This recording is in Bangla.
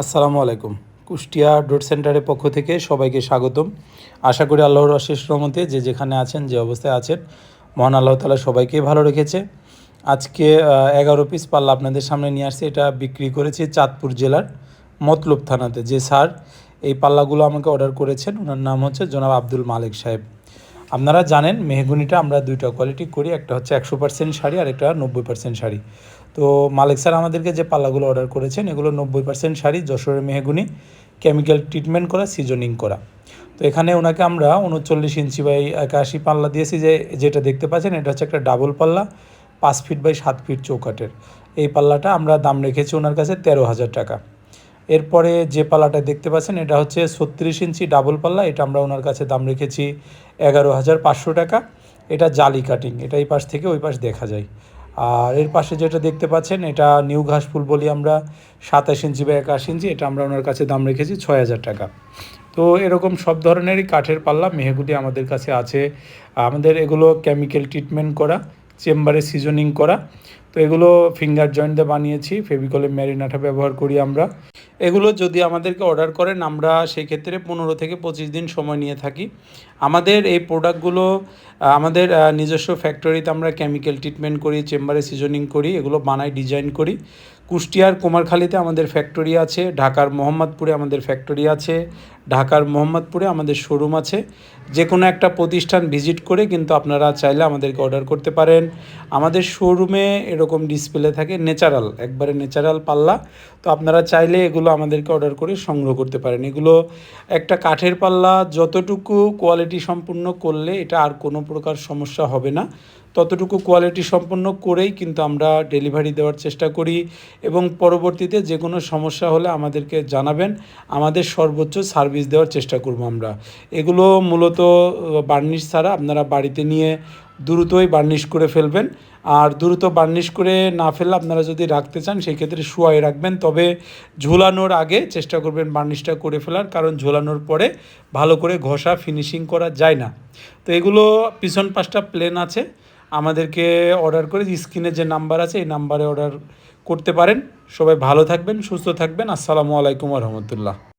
আসসালামু আলাইকুম। কুষ্টিয়া ডোট সেন্টারের পক্ষ থেকে সবাইকে স্বাগতম। আশা করি আল্লাহর অশেষ রহমতে যে যেখানে আছেন, যে অবস্থায় আছেন, মহান আল্লাহ তালা সবাইকেই ভালো রেখেছে। আজকে এগারো পিস পাল্লা আপনাদের সামনে নিয়ে আসছে। এটা বিক্রি করেছি চাঁদপুর জেলার মতলব থানাতে। যে স্যার এই পাল্লাগুলো আমাকে অর্ডার করেছেন, ওনার নাম হচ্ছে জনাব আব্দুল মালিক সাহেব। আপনারা জানেন, মেহগুনিটা আমরা দুইটা কোয়ালিটি করি, একটা হচ্ছে একশো পার্সেন্ট শাড়ি আর একটা নব্বই পার্সেন্ট শাড়ি। তো মালিক স্যার আমাদেরকে যে পাল্লাগুলো অর্ডার করেছেন, এগুলো নব্বই পার্সেন্ট শাড়ি, যশোরের মেহগুনি কেমিক্যাল ট্রিটমেন্ট করা সিজনিং করা। তো এখানে ওনাকে আমরা উনচল্লিশ ইঞ্চি বাই একাশি পাল্লা দিয়েছি, যে যেটা দেখতে পাচ্ছেন, এটা হচ্ছে একটা ডাবল পাল্লা, পাঁচ ফিট বাই সাত ফিট চৌকাটের এই পাল্লাটা আমরা দাম রেখেছি ওনার কাছে তেরো হাজার টাকা। এরপরে যে পাল্লাটা দেখতে পাচ্ছেন, এটা হচ্ছে ছত্রিশ ইঞ্চি ডাবল পাল্লা, এটা আমরা ওনার কাছে দাম রেখেছি এগারো হাজার পাঁচশো টাকা। এটা জালি কাটিং এটা এই পাশ থেকে ওই পাশ দেখা যায়। আর এর পাশে যেটা দেখতে পাচ্ছেন, এটা নিউ ঘাস ফুল বলি আমরা, সাতাশ ইঞ্চি বা একাশ ইঞ্চি, এটা আমরা ওনার কাছে দাম রেখেছি ছয় হাজার টাকা। তো এরকম সব ধরনেরই কাঠের পাল্লা মেহেগুলি আমাদের কাছে আছে। আমাদের এগুলো কেমিক্যাল ট্রিটমেন্ট করা, চেম্বারে সিজনিং করা। এগুলো ফিঙ্গার জয়েন্টে বানিয়েছি ফেভিকলের ম্যারিনাটা ব্যবহার করি আমরা। এগুলো যদি আমাদেরকে অর্ডার করেন, আমরা সেক্ষেত্রে পনেরো থেকে পঁচিশ দিন সময় নিয়ে থাকি। আমাদের এই প্রোডাক্টগুলো আমাদের নিজস্ব ফ্যাক্টরিতে আমরা কেমিক্যাল ট্রিটমেন্ট করি চেম্বারে সিজনিং করি, এগুলো বানাই ডিজাইন করি। কুষ্টিয়ার কুমারখালীতে আমাদের ফ্যাক্টরি আছে, ঢাকার মোহাম্মদপুরে আমাদের ফ্যাক্টরি আছে, ঢাকার মোহাম্মদপুরে আমাদের শোরুম আছে। যে কোনো একটা প্রতিষ্ঠান ভিজিট করে কিন্তু আপনারা চাইলে আমাদেরকে অর্ডার করতে পারেন। আমাদের শোরুমে এরকম ডিসপ্লে থাকে ন্যাচারাল একবারে ন্যাচারাল পাল্লা। তো আপনারা চাইলে এগুলো আমাদেরকে অর্ডার করে সংগ্রহ করতে পারেন। এগুলো একটা কাঠের পাল্লা, যতটুকু কোয়ালিটি সম্পূর্ণ করলে এটা আর কোনো প্রকার সমস্যা হবে না। ততটুকু কোয়ালিটি সম্পন্ন করেই কিন্তু আমরা ডেলিভারি দেওয়ার চেষ্টা করি এবং পরবর্তীতে যে কোনো সমস্যা হলে আমাদেরকে জানাবেন। আমাদের সর্বোচ্চ সার্ভিস দেওয়ার চেষ্টা করব আমরা। এগুলো মূলত বার্নিশ ছাড়া আপনারা বাড়িতে নিয়ে দ্রুতই বার্নিশ করে ফেলবেন। আর দ্রুত বার্নিশ করে না ফেললে আপনারা যদি রাখতে চান সেই ক্ষেত্রে শুয়াই রাখবেন। তবে ঝোলানোর আগে চেষ্টা করবেন বার্নিশটা করে ফেলার, কারণ ঝোলানোর পরে ভালো করে ঘষা ফিনিশিং করা যায় না। তো এগুলো পিছন পাশটা প্লেন আছে। আমাদেরকে অর্ডার করে স্ক্রিনে যে নাম্বার আছে, এই নাম্বারে অর্ডার করতে পারেন। সবাই ভালো থাকবেন, সুস্থ থাকবেন। আসসালামু আলাইকুম রহমতুল্লাহ।